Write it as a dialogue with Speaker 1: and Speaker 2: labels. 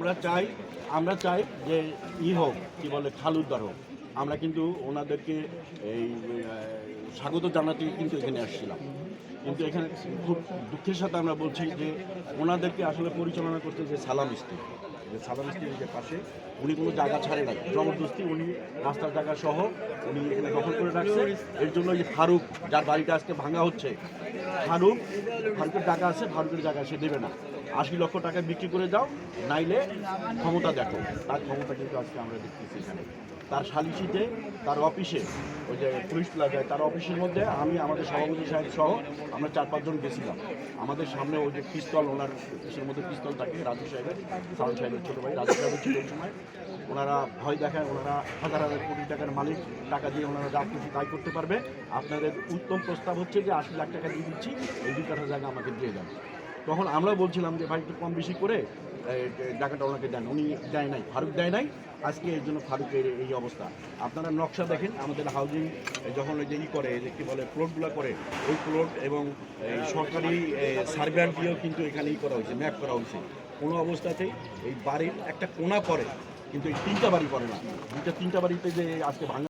Speaker 1: আমরা চাই আমরা চাই যে ই হোক, কি বলে খালুদ্দার হোক। আমরা কিন্তু ওনাদেরকে এই স্বাগত জানাতে কিন্তু এখানে আসছিলাম। কিন্তু এখানে খুব দুঃখের সাথে আমরা বলছি যে ওনাদেরকে আসলে পরিচালনা করতে যে সালাম স্ত্রী, যে সালাম স্ত্রীর যে পাশে উনি কোনো জায়গা ছাড়ে নাই। জবরদস্তি উনি রাস্তার জায়গা সহ উনি এখানে দখল করে রাখছে। এর জন্য এই ফারুক, যার বাড়িটা আজকে ভাঙা হচ্ছে, ফারুক, ফারুকের টাকা আছে, ফারুকের জায়গা সে দেবে না। আশি লক্ষ টাকা বিক্রি করে যাও নাইলে ক্ষমতা দেখো। তার ক্ষমতা কিন্তু আজকে আমরা দেখতেছি এখানে। তার সালিশিতে তার অফিসে, ওই যে পুলিশ প্লাজায়, তার অফিসের মধ্যে আমি আমাদের সভাপতি সাহেব সহ আমরা চার পাঁচজন গেছিলাম। আমাদের সামনে ওই যে পিস্তল, ওনার অফিসের মধ্যে পিস্তল থাকে, রাজু সাহেবের সাউন্ড সাহেবের ছোটো ভাই, রাজু সাহেবের ছিল সময় ওনারা ভয় দেখায়, ওনারা হাজার হাজার কোটি টাকার মালিক, টাকা দিয়ে ওনারা যা কিছু তাই করতে পারবে। আপনাদের উত্তম প্রস্তাব হচ্ছে যে আশি লাখ টাকা দিয়ে দিচ্ছি, এই দুই জায়গা আমাকে দিয়ে দেন। তখন আমরা বলছিলাম যে, ভাই, একটু কম বেশি করে টাকাটা ওনাকে দেন। উনি দেয় নাই, ফারুক দেয় নাই। আজকে এই জন্য ফারুকের এই অবস্থা। আপনারা নকশা দেখেন, আমাদের হাউজিং যখন ওই যে ই করে, যে কী বলে প্লটগুলো করে, ওই প্লট এবং সরকারি সার্ভেয়ার দিয়েও কিন্তু এখানেই করা হয়েছে ম্যাপ করা হয়েছে। কোনো অবস্থাতেই এই বাড়ির একটা কোনা পড়ে, কিন্তু এই তিনটা বাড়ি পড়ে না। দুইটা, তিনটা বাড়িতে যে আজকে ভাঙা